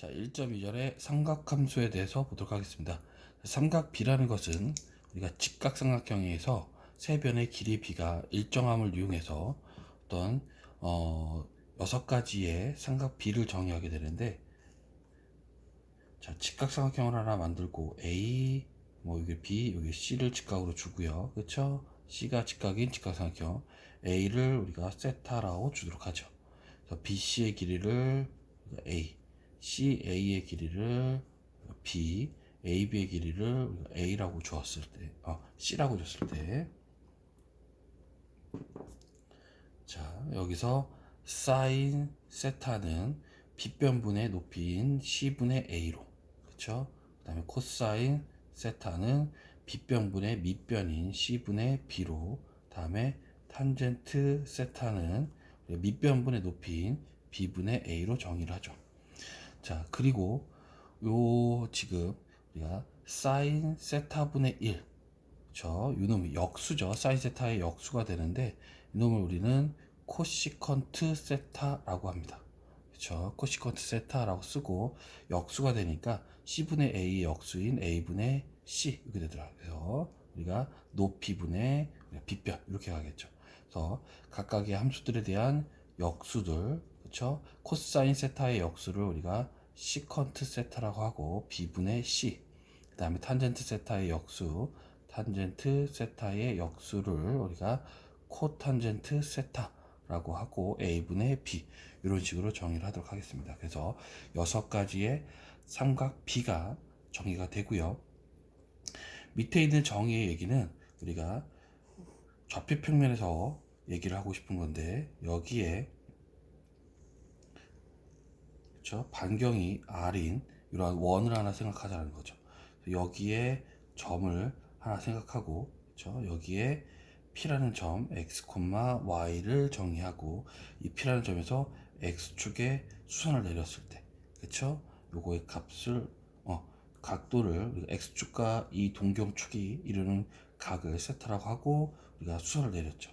자, 1.2절의 삼각함수에 대해서 보도록 하겠습니다. 삼각비라는 것은 우리가 직각삼각형에서 세 변의 길이 b가 일정함을 이용해서 어떤 어, 여섯 가지의 삼각비를 정의하게 되는데 자, 직각삼각형을 하나 만들고 A 뭐 여기 B 여기 C를 직각으로 주고요. 그렇죠? C가 직각인 직각삼각형 A를 우리가 세타라고 주도록 하죠. 그래서 BC의 길이를 A CA의 길이를 B, AB의 길이를 A라고 주었을 때, 어, C라고 줬을 때, 자 여기서 사인 세타는 빗변분의 높이인 C분의 A로, 그렇죠? 그다음에 코사인 세타는 빗변분의 밑변인 C분의 B로, 다음에 탄젠트 세타는 밑변분의 높이인 B분의 A로 정의를 하죠. 자, 그리고 요 지금 우리가 사인 세타분의 1. 그쵸? 요 놈이 역수죠. 사인 세타의 역수가 되는데 이 놈을 우리는 코시컨트 세타라고 합니다. 그쵸? 코시컨트 세타라고 쓰고 역수가 되니까 C분의 A의 역수인 A분의 C 이렇게 되더라고요. 그래서 우리가 높이분의 빗변 이렇게 가겠죠. 그래서 각각의 함수들에 대한 역수들 그쵸? 코사인 세타의 역수를 우리가 시컨트 세타라고 하고 b분의 c 그 다음에 탄젠트 세타의 역수 탄젠트 세타의 역수를 우리가 코탄젠트 세타라고 하고 a분의 b 이런 식으로 정의를 하도록 하겠습니다. 그래서 여섯 가지의 삼각 b가 정의가 되고요. 밑에 있는 정의의 얘기는 우리가 좌표 평면에서 얘기를 하고 싶은 건데 여기에 그렇죠? 반경이 r인 이러한 원을 하나 생각하자는 거죠. 여기에 점을 하나 생각하고 그렇죠? 여기에 p라는 점 x, y를 정의하고 이 p라는 점에서 x축에 수선을 내렸을 때 그렇죠? 요거의 값을 어, 각도를 x축과 이 동경축이 이루는 각을 세타라고 하고 우리가 수선을 내렸죠.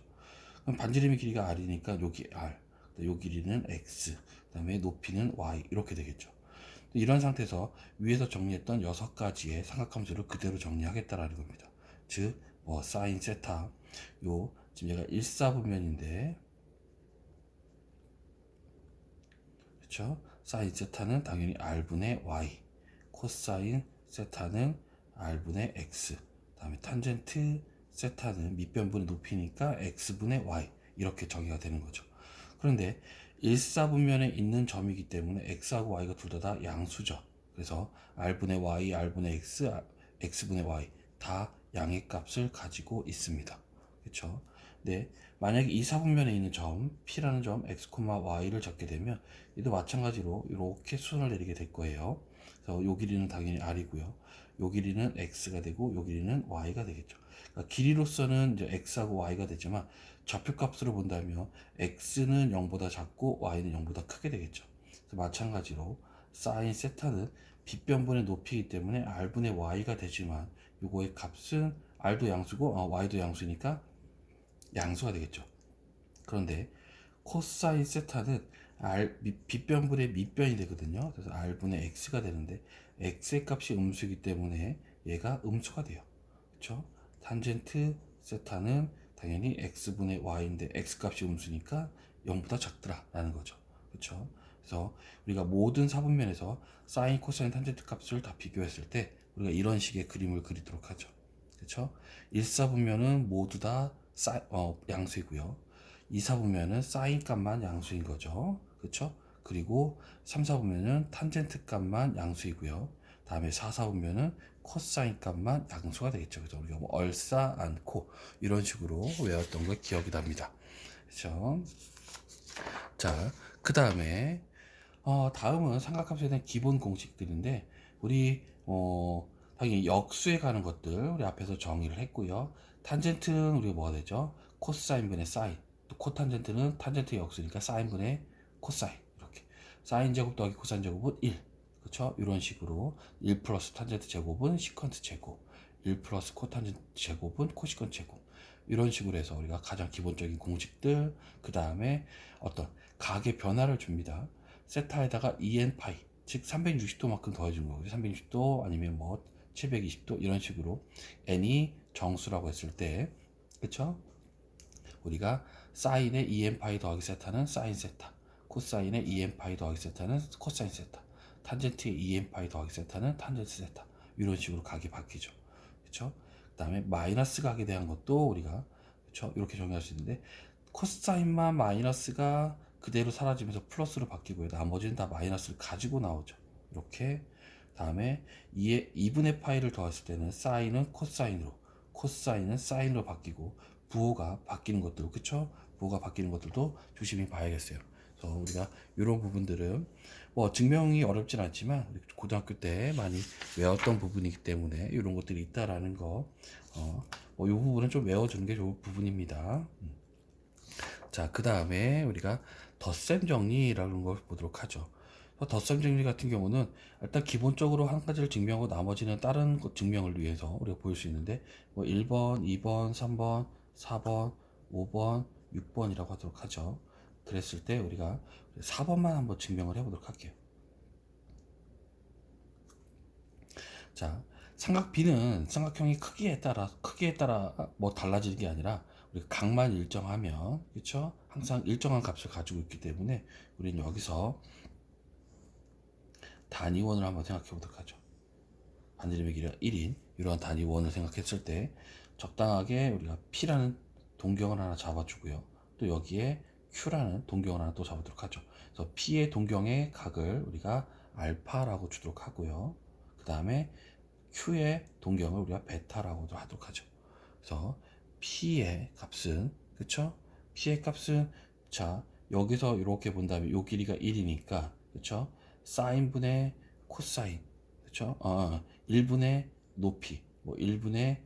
그럼 반지름의 길이가 r이니까 여기 r, 요 길이는 x, 그 다음에 높이는 y 이렇게 되겠죠. 이런 상태에서 위에서 정리했던 여섯 가지의 삼각함수를 그대로 정리하겠다라는 겁니다. 즉, 뭐 사인 세타, 요 지금 얘가 일사분면인데, 그렇죠? 사인 세타는 당연히 r분의 y, 코사인 세타는 r분의 x, 다음에 탄젠트 세타는 밑변분의 높이니까 x분의 y 이렇게 정의가 되는 거죠. 그런데 일사분면에 있는 점이기 때문에 x하고 y가 둘 다 다 양수죠. 그래서 r분의 y, r분의 x, x분의 y 다 양의 값을 가지고 있습니다. 그렇죠? 네, 만약에 이 사분면에 있는 점 p라는 점 x, y를 적게 되면 얘도 마찬가지로 이렇게 수선을 내리게 될 거예요. 그래서 요 길이는 당연히 r이고요. 요 길이는 x가 되고 요 길이는 y가 되겠죠. 그러니까 길이로서는 이제 x하고 y가 되지만 좌표값으로 본다면 x는 0보다 작고 y는 0보다 크게 되겠죠. 마찬가지로 사인 세타는 빗변분의 높이이기 때문에 r분의 y가 되지만 요거의 값은 r도 양수고 어, y도 양수니까 양수가 되겠죠. 그런데 코사인 세타는 r 빗변분의 밑변이 되거든요. 그래서 r분의 x가 되는데 x의 값이 음수이기 때문에 얘가 음수가 돼요. 그렇죠? 탄젠트 세타는 당연히 x분의 y인데 x값이 음수니까 0보다 작더라라는 거죠. 그렇죠? 그래서 우리가 모든 사분면에서 사인, 코사인, 탄젠트 값을 다 비교했을 때 우리가 이런 식의 그림을 그리도록 하죠. 그렇죠? 1사분면은 모두 다 사, 어, 양수이고요. 2사분면은 사인 값만 양수인 거죠. 그렇죠? 그리고 3사분면은 탄젠트 값만 양수이고요. 다음에 4사분면은 코사인 값만 양수가 되겠죠. 그래서 우리가 뭐 얼싸 않고 이런 식으로 외웠던 거 기억이 납니다. 그렇죠? 자, 그 다음에 어, 다음은 삼각함수에 대한 기본 공식들인데 우리 어, 당연히 역수에 가는 것들 우리 앞에서 정의를 했고요. 탄젠트는 우리가 뭐가 되죠? 코사인분의 사인. 또 코탄젠트는 탄젠트의 역수니까 사인분의 코사인 이렇게. 사인 제곱 더하기 코사인 제곱은 1. 그렇죠? 이런 식으로 1 플러스 탄젠트 제곱은 시컨트 제곱, 1 플러스 코탄젠트 제곱은 코시컨트 제곱. 이런 식으로 해서 우리가 가장 기본적인 공식들, 그 다음에 어떤 각의 변화를 줍니다. 세타에다가 2n 파이, 즉 360도만큼 더해주는 거죠. 360도 아니면 뭐 720도 이런 식으로 n이 정수라고 했을 때 그쵸? 우리가 사인의 2n파이 더하기 세타는 사인 세타 코사인의 2n파이 더하기 세타는 코사인 세타 탄젠트의 2n파이 더하기 세타는 탄젠트 세타 이런 식으로 각이 바뀌죠. 그쵸? 그 다음에 마이너스 각에 대한 것도 우리가 그쵸? 이렇게 정의할 수 있는데 코사인만 마이너스가 그대로 사라지면서 플러스로 바뀌고요. 나머지는 다 마이너스를 가지고 나오죠. 이렇게 다음에 2의 2분의 파이를 더했을 때는 사인은 코사인으로 코사인은 사인으로 바뀌고 부호가 바뀌는 것들 그쵸? 부호가 바뀌는 것들도 조심히 봐야겠어요. 그래서 우리가 이런 부분들은 뭐 증명이 어렵진 않지만 고등학교 때 많이 외웠던 부분이기 때문에 이런 것들이 있다라는 거, 어, 뭐이 부분은 좀 외워주는 게 좋은 부분입니다. 음. 자, 그 다음에 우리가 덧셈 정리라는 걸 보도록 하죠. 덧셈 정리 같은 경우는 일단 기본적으로 한 가지를 증명하고 나머지는 다른 것 증명을 위해서 우리가 보일 수 있는데 뭐 1번, 2번, 3번, 4번, 5번, 6번이라고 하도록 하죠. 그랬을 때 우리가 4번만 한번 증명을 해보도록 할게요. 자, 삼각 B는 삼각형이 크기에 따라 크기에 따라 뭐 달라지는 게 아니라 우리가 각만 일정하면 그렇죠? 항상 일정한 값을 가지고 있기 때문에 우리는 여기서 단위원을 한번 생각해 보도록 하죠. 반지름의 길이가 1인 이러한 단위원을 생각했을 때 적당하게 우리가 P라는 동경을 하나 잡아주고요. 또 여기에 Q라는 동경을 하나 또 잡아도록 하죠. 그래서 P의 동경의 각을 우리가 알파라고 주도록 하고요. 그 다음에 Q의 동경을 우리가 베타라고도 하도록 하죠. 그래서 P의 값은 그쵸? P의 값은 자 여기서 이렇게 본다면 요 길이가 1이니까 그쵸? 사인분의 코사인 그쵸? 어, 1분의 높이 뭐 1분의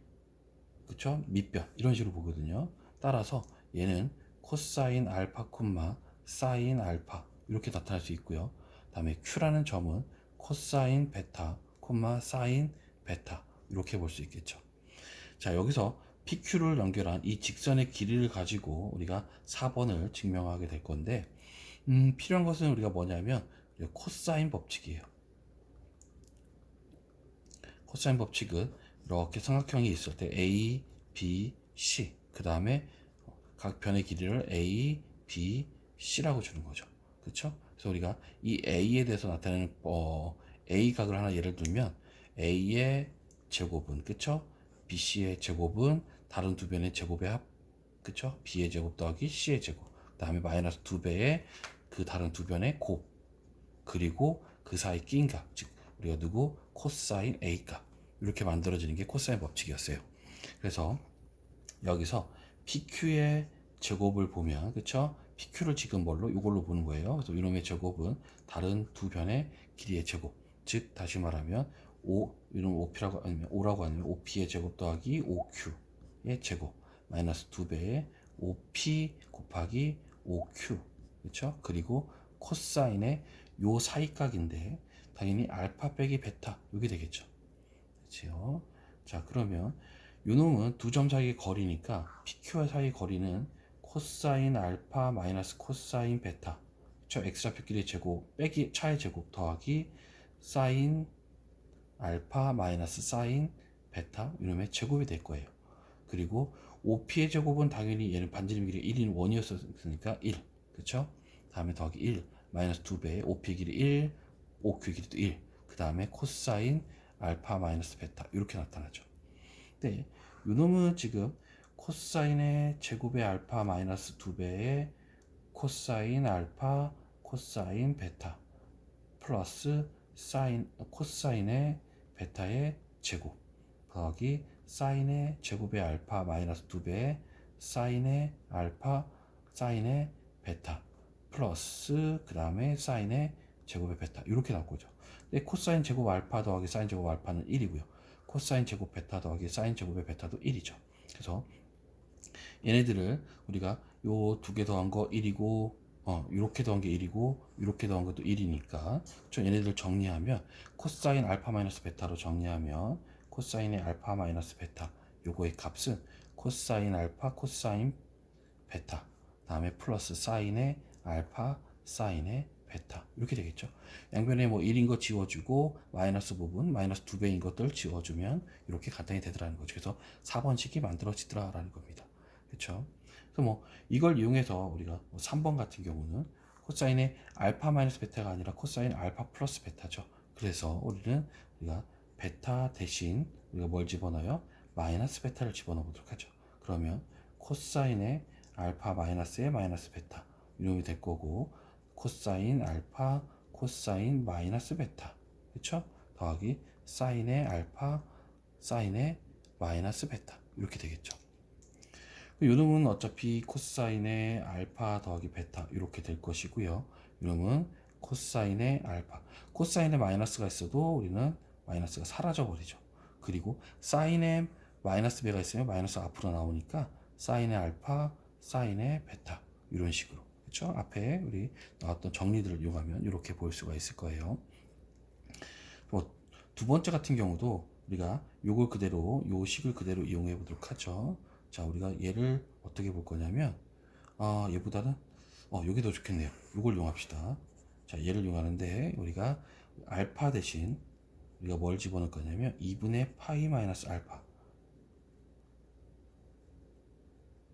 그쵸? 밑변 이런 식으로 보거든요. 따라서 얘는 코사인 알파 콤마 사인 알파 이렇게 나타날 수 있고요. 다음에 Q라는 점은 코사인 베타 콤마 사인 베타 이렇게 볼 수 있겠죠. 자 여기서 PQ를 연결한 이 직선의 길이를 가지고 우리가 4번을 증명하게 될 건데 음, 필요한 것은 우리가 뭐냐면 코사인 법칙이에요. 코사인 법칙은 이렇게 삼각형이 있을 때 A, B, C 그 다음에 각 변의 길이를 A, B, C라고 주는 거죠. 그렇죠? 그래서 우리가 이 A에 대해서 나타내는 어, A 각을 하나 예를 들면 A의 제곱은 그쵸? BC의 제곱은 다른 두 변의 제곱의 합 그쵸? B의 제곱 더하기 C의 제곱 그 다음에 마이너스 두 배의 그 다른 두 변의 곱 그리고 그 사이 끼인 값 즉 우리가 누구 코사인 A 값 이렇게 만들어지는 게 코사인 법칙이었어요 그래서 여기서 PQ의 제곱을 보면 그쵸? PQ를 지금 뭘로 이걸로 보는 거예요 그래서 이놈의 제곱은 다른 두 변의 길이의 제곱 즉 다시 말하면 5 이런 5p라고 아니면 5라고 하면 5p의 제곱 더하기 5q의 제곱 마이너스 2배의 5p 곱하기 5q 그렇죠? 그리고 코사인의 요 사이각인데 당연히 알파 빼기 베타 이게 되겠죠. 그렇죠? 자 그러면 요 놈은 두 점 사이의 거리니까 PQ와 사이의 거리는 코사인 알파 마이너스 코사인 베타 저 x좌표끼리 제곱 빼기 차의 제곱 더하기 사인 알파 마이너스 사인 베타 이놈의 제곱이 될 거예요. 그리고 OP의 제곱은 당연히 얘는 반지름 길이 1인 원이었으니까 1. 그쵸? 다음에 더하기 1. 마이너스 2배의 OP 길이 1. OQ 길이도 1. 그 다음에 코사인 알파 마이너스 베타. 이렇게 나타나죠. 근데 이놈은 지금 코사인의 제곱의 알파 마이너스 2배의 코사인 알파 코사인 베타 플러스 사인 코사인의 베타의 제곱 더하기 사인의 제곱의 알파 마이너스 2배 사인의 알파 사인의 베타 플러스 그 다음에 사인의 제곱의 베타 이렇게 나올 거죠. 근데 코사인 제곱 알파 더하기 사인 제곱 알파는 1이고요. 코사인 제곱 베타 더하기 사인 제곱의 베타도 1이죠. 그래서 얘네들을 우리가 요 두 개 더한 거 1이고 어, 이렇게 더한 게 1이고 이렇게 더한 것도 1이니까 저 얘네들 정리하면 코사인 알파 마이너스 베타로 정리하면 코사인의 알파 마이너스 베타 요거의 값은 코사인 알파 코사인 베타 다음에 플러스 사인의 알파 사인의 베타 이렇게 되겠죠. 양변에 뭐 1인 거 지워주고 마이너스 부분 마이너스 2배인 것들 지워주면 이렇게 간단히 되더라는 거죠. 그래서 4번식이 만들어지더라라는 겁니다. 그렇죠. 그래서 뭐 이걸 이용해서 우리가 뭐 3번 같은 경우는 코사인의 알파 마이너스 베타가 아니라 코사인 알파 플러스 베타죠. 그래서 우리는 우리가 베타 대신 우리가 뭘 집어넣어요? 마이너스 베타를 집어넣어 보도록 하죠. 그러면 코사인의 알파 마이너스의 마이너스 베타 이놈이 될 거고 코사인 알파 코사인 마이너스 베타 그렇죠? 더하기 사인의 알파 사인의 마이너스 베타 이렇게 되겠죠. 요놈은 어차피 코사인의 알파 더하기 베타 이렇게 될 것이고요. 요놈은 코사인의 알파 코사인의 마이너스가 있어도 우리는 마이너스가 사라져 버리죠. 그리고 사인의 마이너스 배가 있으면 마이너스 앞으로 나오니까 사인의 알파 사인의 베타 이런 식으로 그렇죠? 앞에 우리 나왔던 정리들을 이용하면 이렇게 볼 수가 있을 거예요. 뭐두 번째 같은 경우도 우리가 요걸 그대로 요 식을 그대로 이용해 보도록 하죠. 자, 우리가 얘를 어떻게 볼 거냐면 아, 얘보다는 어, 여기 더 좋겠네요. 요걸 이용합시다. 자, 얘를 이용하는데 우리가 알파 대신 우리가 뭘 집어넣을 거냐면 2분의 파이 마이너스 알파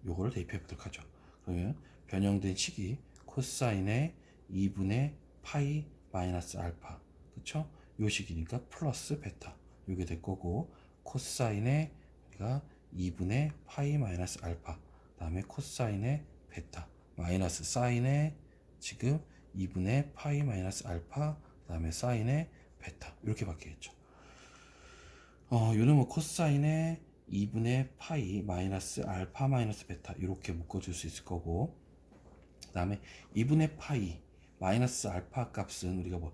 요거를 대입해 보도록 하죠. 그러면 변형된 식이 코사인의 2분의 파이 마이너스 알파. 그쵸? 요 식이니까 플러스 베타. 요게 될 거고 코사인의 우리가 2분의 파이 마이너스 알파. 다음에 코사인의 베타. 마이너스 사인의 지금 2분의 파이 마이너스 알파 다음에 사인의 베타. 이렇게 바뀌겠죠. 어, 요는 뭐 코사인의 2분의 파이 마이너스 알파 마이너스 베타. 이렇게 묶어줄 수 있을 거고 그 다음에 2분의 파이 마이너스 알파 값은 우리가 뭐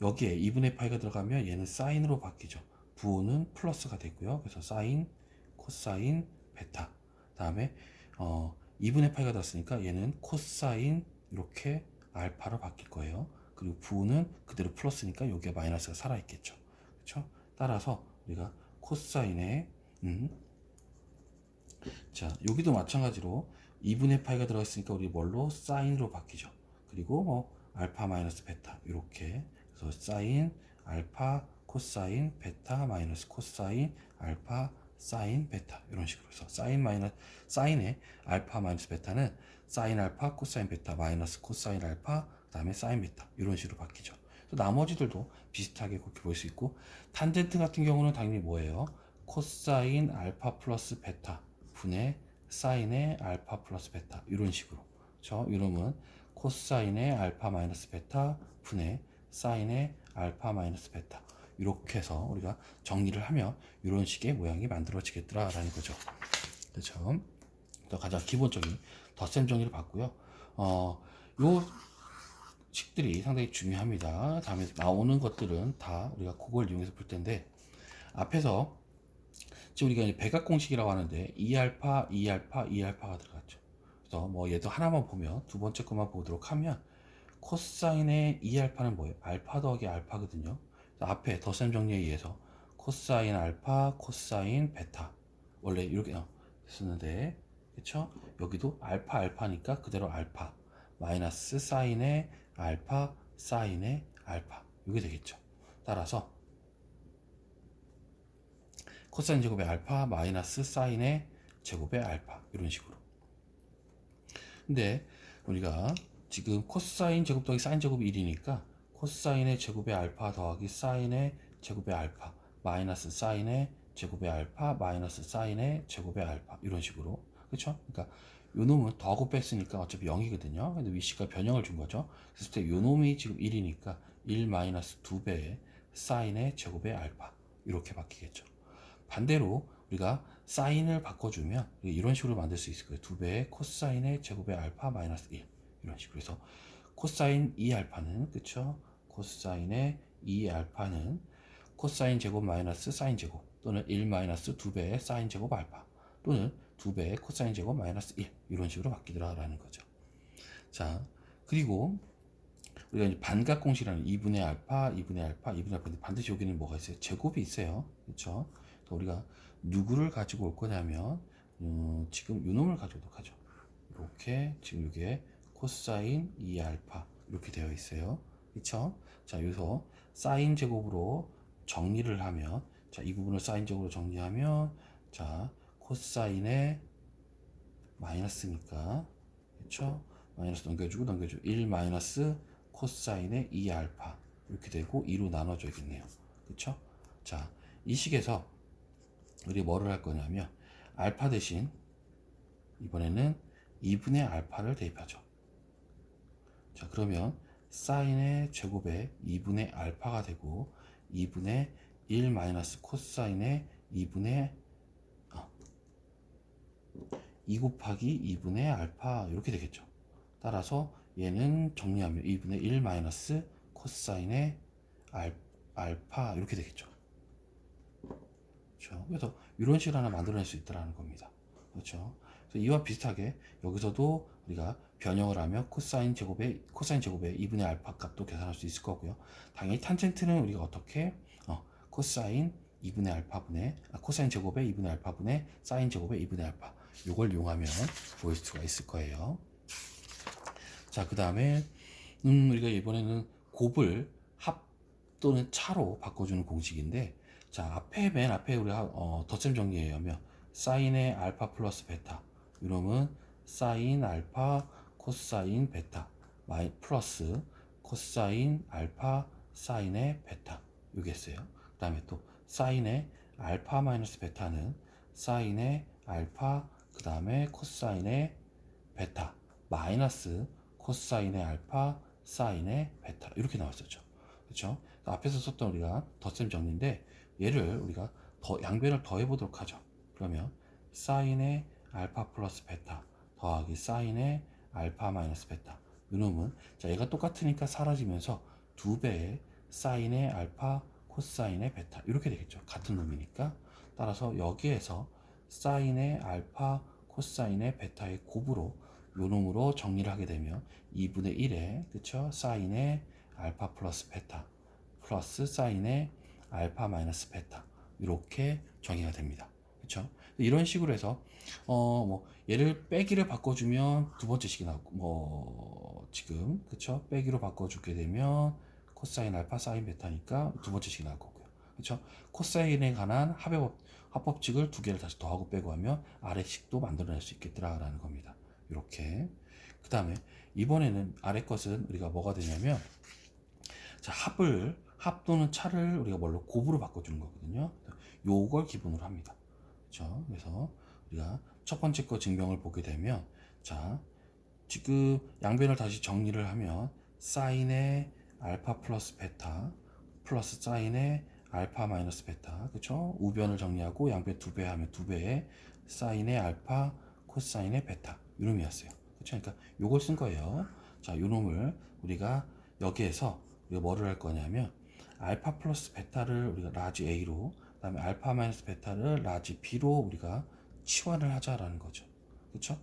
여기에 2분의 파이가 들어가면 얘는 사인으로 바뀌죠. 부호는 플러스가 되고요. 그래서 사인, 코사인, 베타. 다음에 어 2분의 파이가 들었으니까 얘는 코사인 이렇게 알파로 바뀔 거예요. 그리고 부호는 그대로 플러스니까 여기에 마이너스가 살아 있겠죠. 그렇죠? 따라서 우리가 코사인의 음. 자, 여기도 마찬가지로 2분의 파이가 들어있으니까 우리 뭘로 사인으로 바뀌죠. 그리고 뭐 알파 마이너스 베타 이렇게 그래서 사인 알파 코사인 베타 마이너스 코사인 알파 사인 베타 이런 식으로 해서 사인 마이너스 사인의 알파 마이너스 베타는 사인 알파 코사인 베타 마이너스 코사인 알파 그다음에 사인 베타 이런 식으로 바뀌죠. 또 나머지들도 비슷하게 그렇게 볼 수 있고 탄젠트 같은 경우는 당연히 뭐예요? 코사인 알파 플러스 베타 분의 사인의 알파 플러스 베타 이런 식으로 저 이름은 코사인의 알파 마이너스 베타 분의 사인의 알파 마이너스 베타 이렇게 해서 우리가 정리를 하면 이런 식의 모양이 만들어지겠더라라는 거죠. 그렇죠? 또 가장 기본적인 덧셈 정리를 봤고요. 어, 요 식들이 상당히 중요합니다. 다음에 나오는 것들은 다 우리가 그걸 이용해서 볼 텐데 앞에서 지금 우리가 백악 공식이라고 하는데 2알파, 2알파, 2알파가 들어갔죠. 그래서 뭐 얘도 하나만 보면 두 번째 것만 보도록 하면 코사인의 2알파는 뭐예요? 알파 더하기 알파거든요. 앞에 덧셈 정리에 의해서 코사인 알파, 코사인 베타 원래 이렇게 어, 쓰는데 그렇죠? 여기도 알파 알파니까 그대로 알파 마이너스 사인의 알파 사인의 알파 이게 되겠죠. 따라서 코사인 제곱의 알파 마이너스 사인의 제곱의 알파 이런 식으로. 근데 우리가 지금 코사인 제곱 더하기 사인 제곱이 1이니까 코사인의 제곱의 알파 더하기 사인의 제곱의 알파 마이너스 사인의 제곱의 알파 마이너스 사인의 제곱의 알파 이런 식으로 그렇죠? 그러니까 요 놈은 더하고 뺐으니까 어차피 0이거든요. 근데 위치가 변형을 준 거죠. 때요 놈이 지금 1이니까 1 마이너스 2배의 사인의 제곱의 알파 이렇게 바뀌겠죠. 반대로 우리가 사인을 바꿔주면 이런 식으로 만들 수 있을 거예요. 2배의 코사인의 제곱의 알파 마이너스 1 이런 식으로 해서 코사인 2 알파는 그쵸? 코사인의 2 알파는 코사인 제곱 마이너스 사인 제곱 또는 1 마이너스 2배의 사인 제곱 알파 또는 2배의 코사인 제곱 마이너스 1 이런 식으로 바뀌더라 라는 거죠. 자 그리고 우리가 이제 반각 공식이라는 2분의 알파, 2분의 알파, 2분의 알파 반드시 여기는 뭐가 있어요? 제곱이 있어요. 그렇죠? 우리가 누구를 가지고 올 거냐면 음, 지금 요 놈을 가지고 오도록 하죠. 이렇게 지금 이게 코사인 2 알파 이렇게 되어 있어요. 그쵸? 자, 여기서 사인 제곱으로 정리를 하면, 자, 이 부분을 사인 제곱으로 정리하면, 자, 코사인의 마이너스니까, 그쵸? 마이너스 넘겨주고 넘겨주고 1 마이너스 코사인의 2 알파 이렇게 되고 2로 나눠줘야겠네요. 그쵸? 자, 이 식에서 우리 뭐를 할 거냐면 알파 대신 이번에는 2분의 알파를 대입하죠. 자, 그러면 사인의 제곱에 2분의 알파가 되고 2분의 1 마이너스 코사인의 2분의 어, 2 곱하기 2분의 알파 이렇게 되겠죠. 따라서 얘는 정리하면 2분의 1 마이너스 코사인의 알, 알파 이렇게 되겠죠. 그렇죠. 그래서 이런 식을 하나 만들어낼 수 있다는 겁니다. 그렇죠. 그래서 이와 비슷하게 여기서도 우리가 변형을 하면 코사인 제곱의 코사인 제곱의 2분의 알파 값도 계산할 수 있을 거고요. 당연히 탄젠트는 우리가 어떻게 어, 코사인 2분의 알파분의 아, 코사인 제곱의 2분의 알파분의 사인 제곱의 2분의 알파 이걸 이용하면 보일 수가 있을 거예요. 자, 그 다음에 음, 우리가 이번에는 곱을 합 또는 차로 바꿔주는 공식인데 자, 앞에 맨 앞에 우리가 어, 덧셈 정리에 하면 사인의 알파 플러스 베타 이러면 사인 알파 코사인 베타 마이 플러스 코사인 알파 사인의 베타 이겠어요. 그 다음에 또 사인의 알파 마이너스 베타는 사인의 알파 그 다음에 코사인의 베타 마이너스 코사인의 알파 사인의 베타 이렇게 나왔었죠. 그렇죠? 앞에서 썼던 우리가 덧셈 정리인데 얘를 우리가 더 양변을 더해 보도록 하죠. 그러면 사인의 알파 플러스 베타 더하기 사인의 알파 마이너스 베타 이놈은 자 얘가 똑같으니까 사라지면서 두 배의 사인의 알파 코사인의 베타 이렇게 되겠죠. 같은 놈이니까 따라서 여기에서 사인의 알파 코사인의 베타의 곱으로 요 놈으로 정리를 하게 되면 2분의 1에 그쵸 사인의 알파 플러스 베타 플러스 사인의 알파 마이너스 베타 이렇게 정의가 됩니다. 그렇죠? 이런 식으로 해서 어 뭐 얘를 빼기를 바꿔주면 두 번째 식이 나오고 뭐 지금 그렇죠? 빼기로 바꿔주게 되면 코사인 알파 사인 베타니까 두 번째 식이 나올 거고요. 그렇죠? 코사인에 관한 합법 합법칙을 두 개를 다시 더하고 빼고 하면 아래 식도 만들어낼 수 있겠더라라는 겁니다. 이렇게 그 다음에 이번에는 아래 것은 우리가 뭐가 되냐면 자 합을 합 또는 차를 우리가 뭘로 곱으로 바꿔주는 거거든요. 요걸 기본으로 합니다. 그렇죠? 그래서 우리가 첫 번째 거 증명을 보게 되면 자 지금 양변을 다시 정리를 하면 사인의 알파 플러스 베타 플러스 사인의 알파 마이너스 베타 그렇죠? 우변을 정리하고 양변 두 배 하면 두 배의 사인의 알파 코사인의 베타 이놈이었어요. 그렇죠? 그러니까 요걸 쓴 거예요. 자, 요놈을 우리가 여기에서 우리가 뭐를 할 거냐면 알파 플러스 베타를 우리가 라지 A로 그다음에 알파 마이너스 베타를 라지 B로 우리가 치환을 하자라는 거죠. 그렇죠?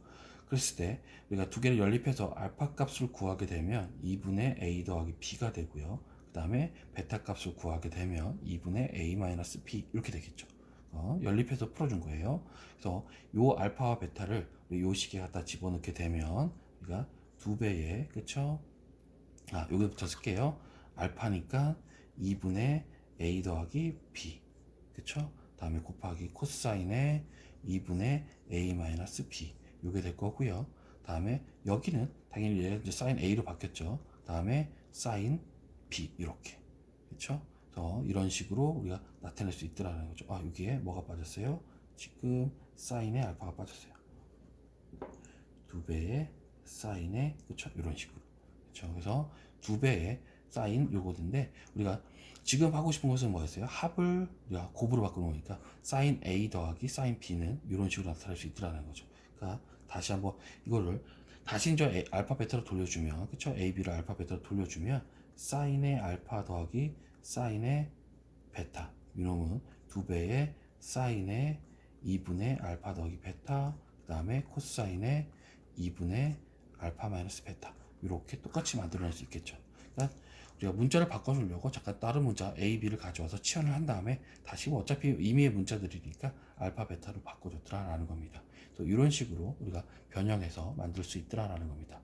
그랬을 때 우리가 두 개를 연립해서 알파 값을 구하게 되면 2분의 A 더하기 B가 되고요. 그 다음에 베타 값을 구하게 되면 2분의 A 마이너스 B 이렇게 되겠죠. 어, 연립해서 풀어준 거예요. 그래서 요 알파와 베타를 요 식에 갖다 집어넣게 되면 우리가 두 배의 그쵸? 아 여기부터 쓸게요. 알파니까 2분의 a 더하기 b 그쵸? 다음에 곱하기 코사인의 2분의 a 마이너스 b 요게 될 거고요. 다음에 여기는 당연히 얘 이제 사인 a로 바뀌었죠. 다음에 사인 b 이렇게 그쵸? 그래서 이런 식으로 우리가 나타낼 수 있더라는 거죠. 아 여기에 뭐가 빠졌어요? 지금 사인의 알파가 빠졌어요. 두 배의 사인의 그쵸? 이런 식으로 그쵸? 그래서 두 배의 사인 요거인데 우리가 지금 하고 싶은 것은 뭐였어요? 합을 우리가 곱으로 바꾸는 거니까 사인 A 더하기 사인 B는 이런 식으로 나타날 수 있더라는 거죠. 그러니까 다시 한번 이거를 다시 이제 알파 베타로 돌려주면 그쵸? A, B를 알파 베타로 돌려주면 사인의 알파 더하기 사인의 베타 이놈은 두 배의 사인의 2분의 알파 더하기 베타 그 다음에 코사인의 2분의 알파 마이너스 베타 이렇게 똑같이 만들어낼 수 있겠죠. 그러니까 우리가 문자를 바꿔주려고 잠깐 다른 문자 A, B를 가져와서 치환을 한 다음에 다시 뭐 어차피 임의의 문자들이니까 알파, 베타로 바꿔줬더라라는 겁니다. 또 이런 식으로 우리가 변형해서 만들 수 있더라라는 겁니다.